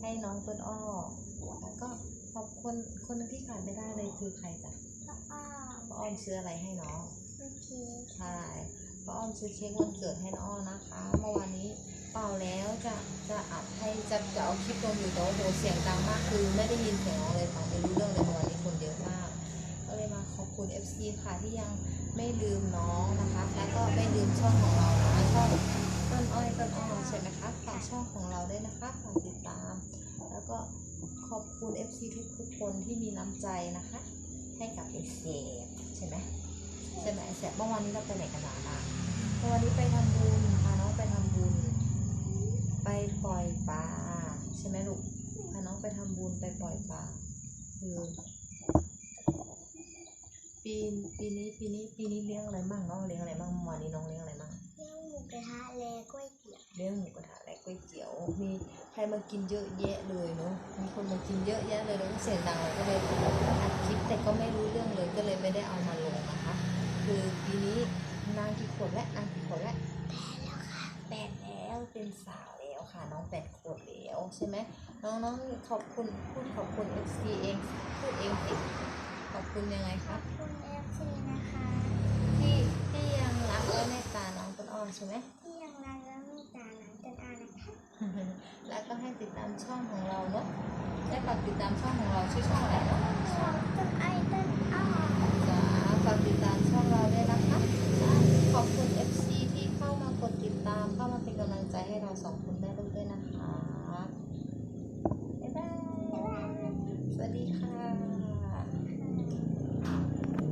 ให้น้องต้นอ้อ แล้วก็ขอบคุณคนหนึงที่ขาดไม่ได้เลยคือใครจ้ะแล้วก็ป้าอ้อมซื้ออะไรให้น้องเมื่อกี้ใช่ป้าอ้อมซื้อเค้กวันเกิดให้น้องอ้อนะคะ เมื่อวานนี้เป่าแล้วจะจะอัดให้จะจะเอาคลิปลงอยู่แต่ว่าโหเสียงดังมากคือไม่ได้ยินเสียงน้องเลยฟังไม่รู้เรื่องเลยเมื่อวานนี้คนเยอะมาก ก็เลยมาขอบคุณ FC ค่ะที่ยังไม่ลืมน้องนะคะ แล้วก็ไม่ลืมช่องของเรานะช่องต้นอ้อยต้นอ้อใช่ไหมคะฝากช่องของเราด้วยนะคะฝากติดตาม แล้วก็ขอบคุณ FC ทุกทุกคนที่มีน้ำใจนะคะ ให้กับเอเซใช่ไหมใช่ไหมไอแสบเมื่อวานนี้เราไปไหนกันมาอะเมื่อวานนี้ไปทำบุญพาน้องไปทำบุญ ไปปล่อยปลาใช่ไหมลูกพาน้องไปทำบุญไปปล่อยปลาคือปีปีนี้ปีนี้ปีนี้เลี้ยงอะไรบ้างน้องเลี้ยงอะไรบ้างเมื่อวานนี้น้องเลี้ยงอะไรบ้าง ก๋วยเตี๋ยวมีใครมากินเยอะแยะเลยเนาะมีคนมากินเยอะแยะเลยแล้วก็เสียงดังเราก็เลยอัดคลิปแต่ก็ไม่รู้เรื่องเลยก็เลยไม่ได้เอามาลงนะคะ คือปีนี้นางกี่ขวบและนางกี่ขวบและแล้วค่ะแปดแล้วเป็นสาวแล้วค่ะ น้องแปดขวบแล้วใช่ไหมน้องน้องขอบคุณพูดขอบคุณ FC เองพูดเองสิขอบคุณยังไงขคะ อบคุณเอฟซีนะคะ ที่ที่ยังรักและเมตตาน้องต้นอ้อใช่ไหม ที่ยังรักและเมตตาหนังจันอานะคะ แล้ว ก็ให้ติดตามช่องของเราเนาะได้ฝากติดตามช่องของเราชื่อช่องอะไรเนาะช่องต้นไอต้นอ้อจ้าฝากติดตามช่องเราด้วยนะคะจ้าขอบคุณ FC ที่เข้ามากดติดตามเข้ามาเป็นกำลังใจให้เราสองคนแม่ลูกด้วยนะคะบ๊ายบายบ๊ายบายสวัสดีค่ะ